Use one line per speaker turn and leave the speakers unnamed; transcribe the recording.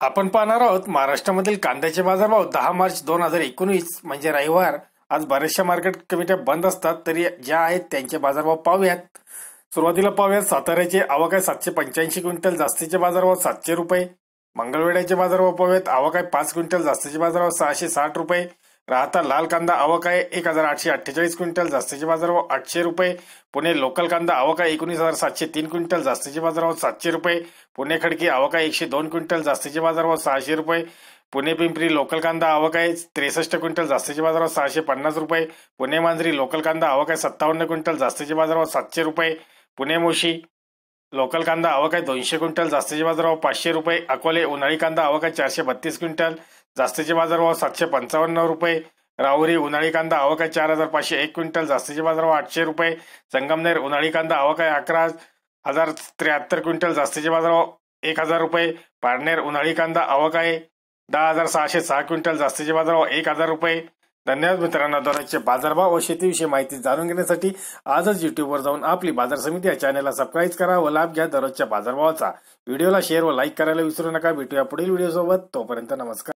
आपण पाहणार आहोत महाराष्ट्रामधील कांद्याचे बाजारभाव दहा मार्च दोन हजार एकोणीस म्हणजे रविवार. आज बऱ्याचशा मार्केट कमिट्या बंद असतात तरी ज्या आहेत त्यांचे बाजारभाव पाहूयात. सुरुवातीला पाहूयात साताऱ्याचे आवक आहे सातशे पंच्याऐंशी क्विंटल जास्तीचे बाजारभाव सातशे रुपये. मंगळवेड्याचे बाजारभाव पाहूयात आवक आहे पाच क्विंटल जास्तीचे बाजारभाव सहाशे साठ रुपये. राहता लाल कांदा आवक आहे एक हजार आठशे अठ्ठेचाळीस क्विंटल जास्तीचे बाजारभाव आठशे रुपये. पुणे लोकल कांदा आवक आहे एकोणीस हजार सातशे तीन क्विंटल जास्तीचे बाजारभाव सातशे रुपये. पुणे खडकी आवक आहे एकशे दोन क्विंटल जास्तीचे बाजारभाव सहाशे रुपये. पुणे पिंपरी लोकल कांदा आवक आहे त्रेसष्ट क्विंटल जास्तीचे बाजारभाव सहाशे पन्नास रुपये. पुणे मांजरी लोकल कांदा आवक आहे सत्तावन्न क्विंटल जास्तीचे बाजारभाव सातशे रुपये. पुणे मोशी लोकल कांदा आवक आहे दोनशे क्विंटल जास्तीचे बाजारभाव पाचशे रुपये. अकोले उन्हाळी कांदा आवक आहे चारशे बत्तीस क्विंटल जास्तीचे बाजारभाव सातशे पंचावन्न रुपये. राहुरी उन्हाळी कांदा आवक आहे चार हजार पाचशे एक क्विंटल. जास्तीचे बाजारभाव आठशे रुपये. संगमनेर उन्हाळी कांदा आवक आहे अकरा हजार त्र्याहत्तर क्विंटल. जास्तीचे बाजारभाव एक हजार रुपये. पारनेर उन्हाळी कांदा आवक आहे दहा हजार सहाशे सहा क्विंटल. जास्तीचे बाजारभाव एक हजार रुपये. धन्यवाद मित्रांनो दररोजचे बाजारभाव व शेतीविषयी माहिती जाणून घेण्यासाठी आजच युट्यूबवर जाऊन आपली बाजार समिती या चॅनलला सबस्क्राईब करा व लाभ घ्या दररोजच्या बाजारभावाचा. व्हिडिओला शेअर व लाईक करायला विसरू नका. भेटूया पुढील व्हिडिओ सोबत. तोपर्यंत नमस्कार.